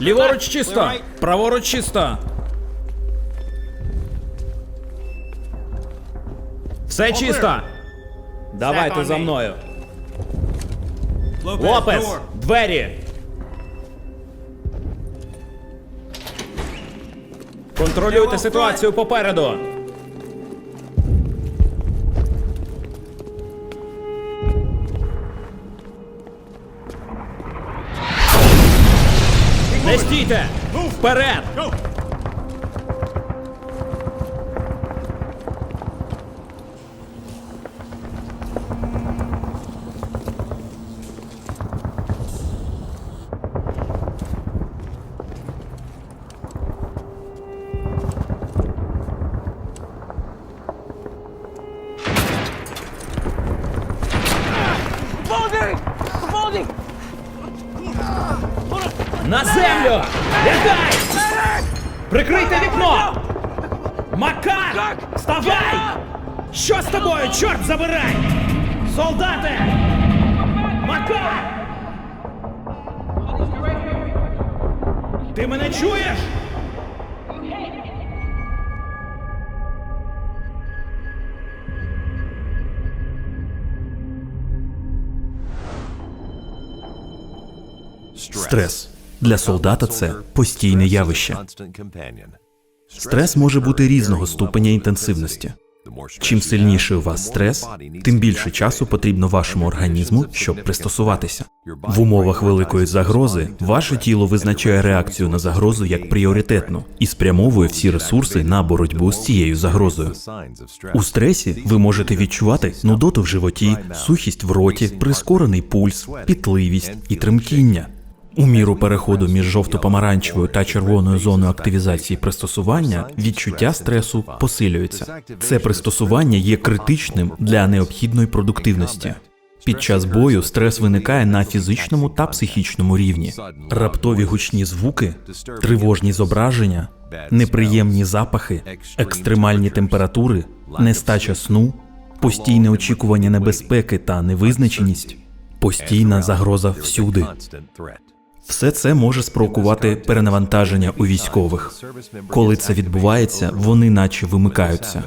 Ліворуч чисто! Праворуч чисто! Все чисто! Давайте за мною. Лопес! Двері! Контролюйте ситуацію попереду! Не стійте! Вперед! На землю! Лягай! Прикрийте вікно! Макар! Вставай! Що з тобою? Чорт забирай! Солдати! Макар! Ти мене чуєш? Стрес для солдата це постійне явище. Стрес може бути різного ступеня інтенсивності. Чим сильніший у вас стрес, тим більше часу потрібно вашому організму, щоб пристосуватися. В умовах великої загрози ваше тіло визначає реакцію на загрозу як пріоритетну і спрямовує всі ресурси на боротьбу з цією загрозою. У стресі ви можете відчувати нудоту в животі, сухість в роті, прискорений пульс, пітливість і тремтіння. У міру переходу між жовто-помаранчевою та червоною зоною активізації пристосування відчуття стресу посилюється. Це пристосування є критичним для необхідної продуктивності. Під час бою стрес виникає на фізичному та психічному рівні. Раптові гучні звуки, тривожні зображення, неприємні запахи, екстремальні температури, нестача сну, постійне очікування небезпеки та невизначеність, постійна загроза всюди. Все це може спровокувати перенавантаження у військових. Коли це відбувається, вони наче вимикаються.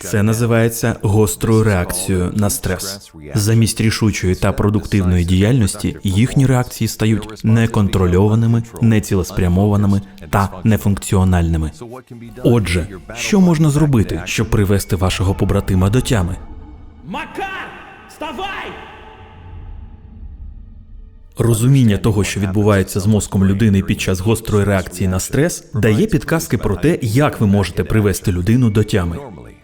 Це називається гострою реакцією на стрес. Замість рішучої та продуктивної діяльності їхні реакції стають неконтрольованими, нецілеспрямованими та нефункціональними. Отже, що можна зробити, щоб привести вашого побратима до тями? Макар! Вставай! Розуміння того, що відбувається з мозком людини під час гострої реакції на стрес, дає підказки про те, як ви можете привести людину до тями.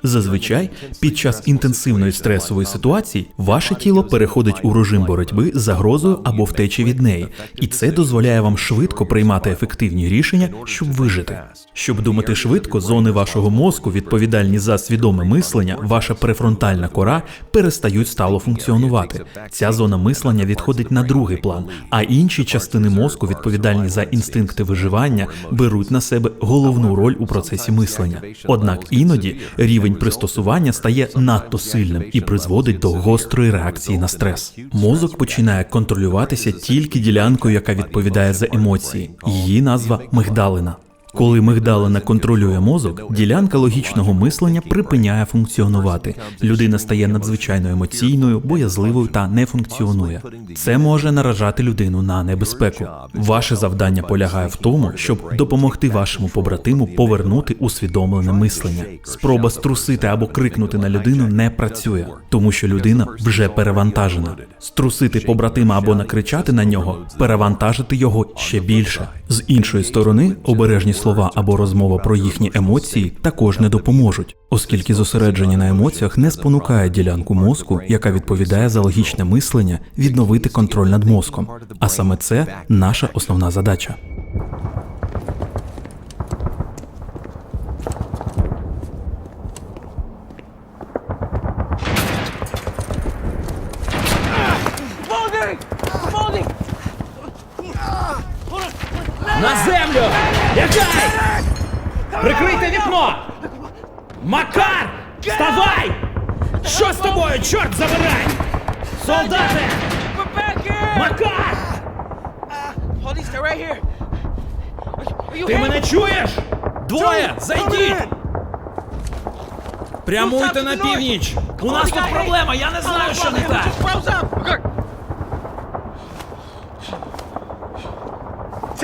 Зазвичай, під час інтенсивної стресової ситуації, ваше тіло переходить у режим боротьби з загрозою або втечі від неї, і це дозволяє вам швидко приймати ефективні рішення, щоб вижити. Щоб думати швидко, зони вашого мозку, відповідальні за свідоме мислення, ваша префронтальна кора перестають стало функціонувати. Ця зона мислення відходить на другий план, а інші частини мозку, відповідальні за інстинкти виживання, беруть на себе головну роль у процесі мислення. Однак іноді рівень пристосування стає надто сильним і призводить до гострої реакції на стрес. Мозок починає контролюватися тільки ділянкою, яка відповідає за емоції. Її назва мигдалина. Коли мигдалина контролює мозок, ділянка логічного мислення припиняє функціонувати. Людина стає надзвичайно емоційною, боязливою та не функціонує. Це може наражати людину на небезпеку. Ваше завдання полягає в тому, щоб допомогти вашому побратиму повернути усвідомлене мислення. Спроба струсити або крикнути на людину не працює, тому що людина вже перевантажена. Струсити побратима або накричати на нього, перевантажити його ще більше. З іншої сторони, обережні слова або розмова про їхні емоції також не допоможуть, оскільки зосередження на емоціях не спонукає ділянку мозку, яка відповідає за логічне мислення, відновити контроль над мозком. А саме це наша основна задача. Землю! Лягай! Прикрийте вікно! Макар! Вставай! Що з тобою? Чорт забирай! Солдати! Макар! Ти мене чуєш? Двоє! Зайдіть! Прямуйте на північ! У нас тут проблема, я не знаю, що не так!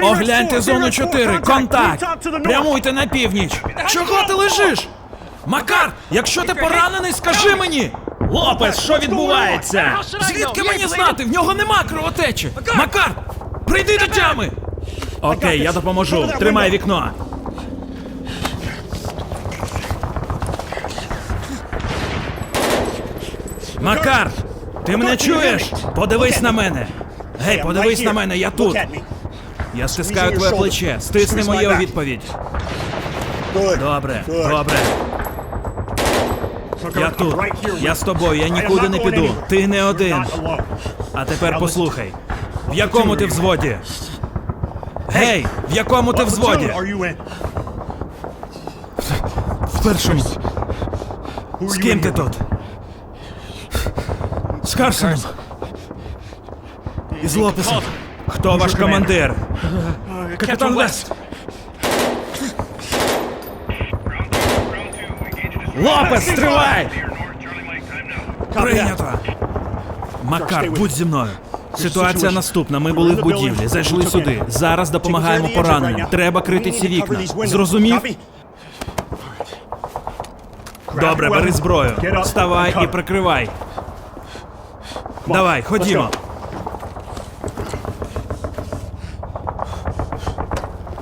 Огляньте зону 4, контакт! Прямуйте на північ! Чого ти лежиш? Макар, якщо ти поранений, скажи мені! Лопес, що відбувається? Звідки мені знати? В нього нема кровотечі! Макар! Прийди до тями! Окей, я допоможу. Тримай вікно. Макар! Ти мене чуєш? Подивись на мене! Гей, подивись на мене, я тут! Я стискаю твоє плече. Стисни моє у відповідь. Добре, добре. Я тут. Я з тобою, я нікуди не піду. Ти не один. А тепер послухай. В якому ти взводі? Гей, в якому ти взводі? В першому. З ким ти тут? З Карсоном. Із Лопесом. Хто ваш командир? Капітан Вест. Лопес, стривай! Прийнято! Макар, будь зі мною. Ситуація наступна. Ми були в будівлі, зайшли сюди. Зараз допомагаємо пораненим. Треба крити ці вікна. Зрозумів? Добре, бери зброю. Вставай і прикривай. Давай, ходімо.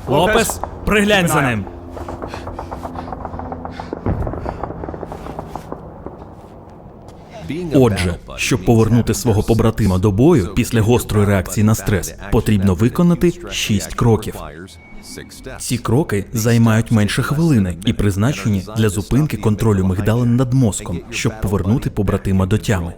Лопес, приглянь за ним. Отже, щоб повернути свого побратима до бою після гострої реакції на стрес, потрібно виконати шість кроків. Ці кроки займають менше хвилини і призначені для зупинки контролю мигдалин над мозком, щоб повернути побратима до тями.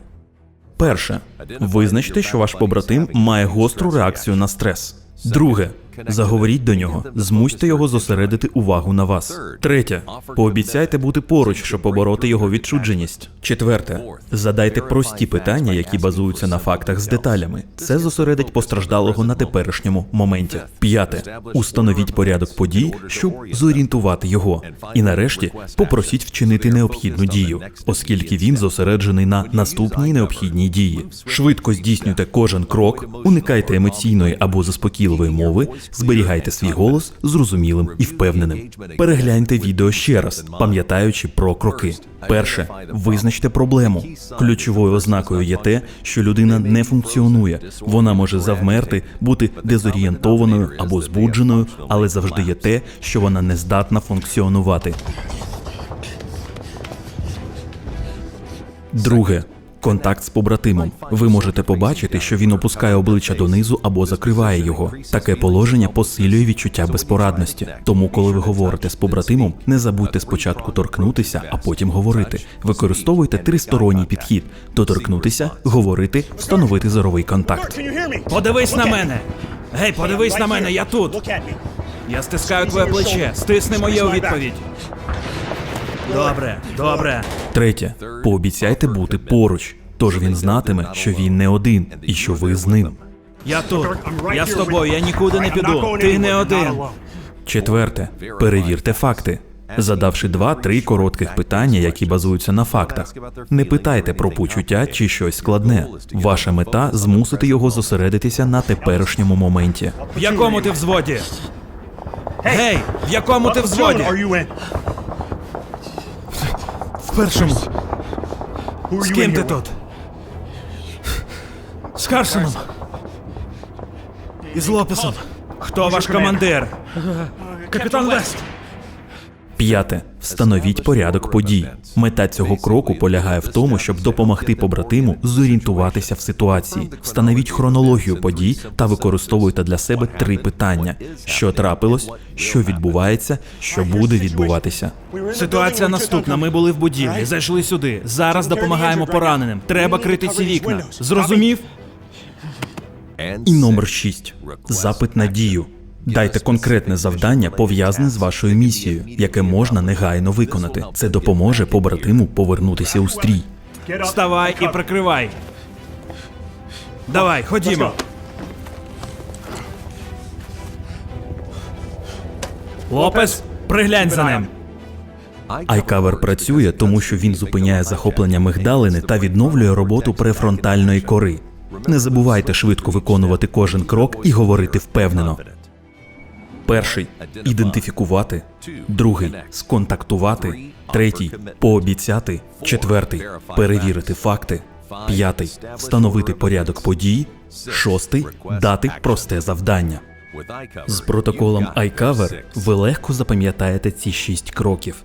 Перше, визначте, що ваш побратим має гостру реакцію на стрес. Друге, заговоріть до нього, змусьте його зосередити увагу на вас. Третє, пообіцяйте бути поруч, щоб побороти його відчудженість. Четверте, задайте прості питання, які базуються на фактах з деталями. Це зосередить постраждалого на теперішньому моменті. П'яте, установіть порядок подій, щоб зорієнтувати його. І нарешті попросіть вчинити необхідну дію, оскільки він зосереджений на наступній необхідній дії. Швидко здійснюйте кожен крок, уникайте емоційної або заспокійливої мови, зберігайте свій голос зрозумілим і впевненим. Перегляньте відео ще раз, пам'ятаючи про кроки. Перше, визначте проблему. Ключовою ознакою є те, що людина не функціонує. Вона може завмерти, бути дезорієнтованою або збудженою, але завжди є те, що вона не здатна функціонувати. Друге. Контакт з побратимом. Ви можете побачити, що він опускає обличчя донизу або закриває його. Таке положення посилює відчуття безпорадності. Тому, коли ви говорите з побратимом, не забудьте спочатку торкнутися, а потім говорити. Використовуйте тристоронній підхід: доторкнутися, говорити, встановити зоровий контакт. Подивись на мене! Гей, подивись на мене, я тут! Я стискаю твоє плече. Стисни моє у відповідь. Добре, добре. Третє, пообіцяйте бути поруч. Тож він знатиме, що він не один і що ви з ним. Я тут. Я з тобою, я нікуди не піду. Ти не один. Четверте, перевірте факти. Задавши два-три коротких питання, які базуються на фактах. Не питайте про почуття чи щось складне. Ваша мета змусити його зосередитися на теперішньому моменті. В якому ти взводі? Гей, в якому ти взводі? Першому. З ким ти тут? З Карсоном. І з Лопесом. Хто ваш командир? Капітан Вест. П'яте. Встановіть порядок подій. Мета цього кроку полягає в тому, щоб допомогти побратиму зорієнтуватися в ситуації. Встановіть хронологію подій та використовуйте для себе три питання: що трапилось, що відбувається, що буде відбуватися. Ситуація наступна. Ми були в будівлі, зайшли сюди. Зараз допомагаємо пораненим. Треба крити ці вікна. Зрозумів? І номер 6. Запит на дію. Дайте конкретне завдання, пов'язане з вашою місією, яке можна негайно виконати. Це допоможе побратиму повернутися у стрій. Вставай і прикривай. Давай, ходімо. Лопес, приглянь за ним. iCover працює, тому що він зупиняє захоплення мигдалини та відновлює роботу префронтальної кори. Не забувайте швидко виконувати кожен крок і говорити впевнено. Перший ідентифікувати, другий сконтактувати, третій пообіцяти, четвертий перевірити факти, п'ятий встановити порядок подій, шостий дати просте завдання. З протоколом iCover ви легко запам'ятаєте ці шість кроків.